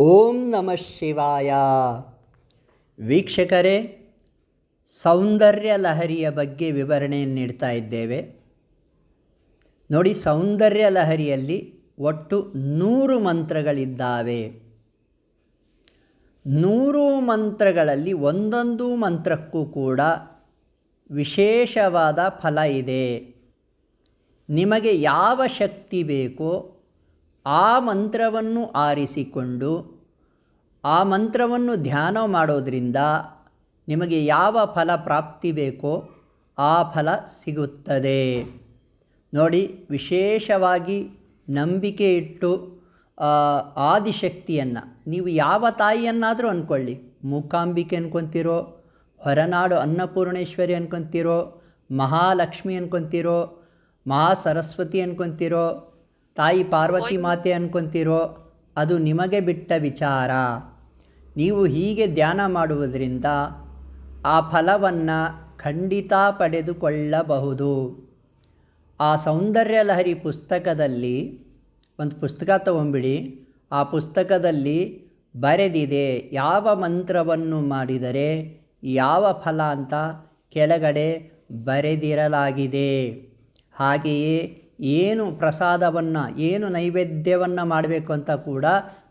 ಓಂ ನಮಃ ಶಿವಾಯ. ವೀಕ್ಷಕರೇ, ಸೌಂದರ್ಯ ಲಹರಿಯ ಬಗ್ಗೆ ವಿವರಣೆಯನ್ನು ನೀಡ್ತಾ ಇದ್ದೇವೆ. ನೋಡಿ, ಸೌಂದರ್ಯ ಲಹರಿಯಲ್ಲಿ ಒಟ್ಟು ನೂರು ಮಂತ್ರಗಳಿದ್ದಾವೆ. ನೂರು ಮಂತ್ರಗಳಲ್ಲಿ ಒಂದೊಂದು ಮಂತ್ರಕ್ಕೂ ಕೂಡ ವಿಶೇಷವಾದ ಫಲ ಇದೆ. ನಿಮಗೆ ಯಾವ ಶಕ್ತಿ ಬೇಕೋ ಆ ಮಂತ್ರವನ್ನು ಆರಿಸಿಕೊಂಡು ಆ ಮಂತ್ರವನ್ನು ಧ್ಯಾನ ಮಾಡೋದರಿಂದ ನಿಮಗೆ ಯಾವ ಫಲ ಪ್ರಾಪ್ತಿ ಬೇಕೋ ಆ ಫಲ ಸಿಗುತ್ತದೆ. ನೋಡಿ, ವಿಶೇಷವಾಗಿ ನಂಬಿಕೆ ಇಟ್ಟು ಆದಿಶಕ್ತಿಯನ್ನು ನೀವು ಯಾವ ತಾಯಿಯನ್ನಾದರೂ ಅಂದ್ಕೊಳ್ಳಿ ಮೂಕಾಂಬಿಕೆ ಅನ್ಕೊತಿರೋ, ಹೊರನಾಡು ಅನ್ನಪೂರ್ಣೇಶ್ವರಿ ಅನ್ಕೊತಿರೋ, ಮಹಾಲಕ್ಷ್ಮಿ ಅನ್ಕೊತಿರೋ ಮಹಾ ಸರಸ್ವತಿ ಅನ್ಕೊತಿರೋ ತಾಯಿ ಪಾರ್ವತಿ ಮಾತೆ ಅನ್ಕೊಂತೀರೋ ಅದು ನಿಮಗೆ ಬಿಟ್ಟ ವಿಚಾರ. ನೀವು ಹೀಗೆ ಧ್ಯಾನ ಮಾಡುವುದರಿಂದ ಆ ಫಲವನ್ನು ಖಂಡಿತ ಪಡೆದುಕೊಳ್ಳಬಹುದು. ಆ ಸೌಂದರ್ಯ ಲಹರಿ ಪುಸ್ತಕದಲ್ಲಿ ಒಂದು ಪುಸ್ತಕ ತಗೊಂಬಿಡಿ ಆ ಪುಸ್ತಕದಲ್ಲಿ ಬರೆದಿದೆ ಯಾವ ಮಂತ್ರವನ್ನು ಮಾಡಿದರೆ ಯಾವ ಫಲ ಅಂತ ಕೆಳಗಡೆ ಬರೆದಿರಲಾಗಿದೆ. ಹಾಗೆಯೇ ಏನು ಪ್ರಸಾದವನ್ನು, ಏನು ನೈವೇದ್ಯವನ್ನು ಮಾಡಬೇಕು ಅಂತ ಕೂಡ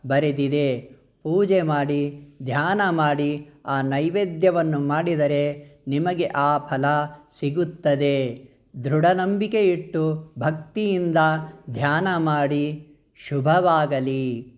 ಬರೆದಿದೆ. ಪೂಜೆ ಮಾಡಿ, ಧ್ಯಾನ ಮಾಡಿ, ಆ ನೈವೇದ್ಯವನ್ನು ಮಾಡಿದರೆ ನಿಮಗೆ ಆ ಫಲ ಸಿಗುತ್ತದೆ. ದೃಢ ನಂಬಿಕೆ ಇಟ್ಟು ಭಕ್ತಿಯಿಂದ ಧ್ಯಾನ ಮಾಡಿ, ಶುಭವಾಗಲಿ.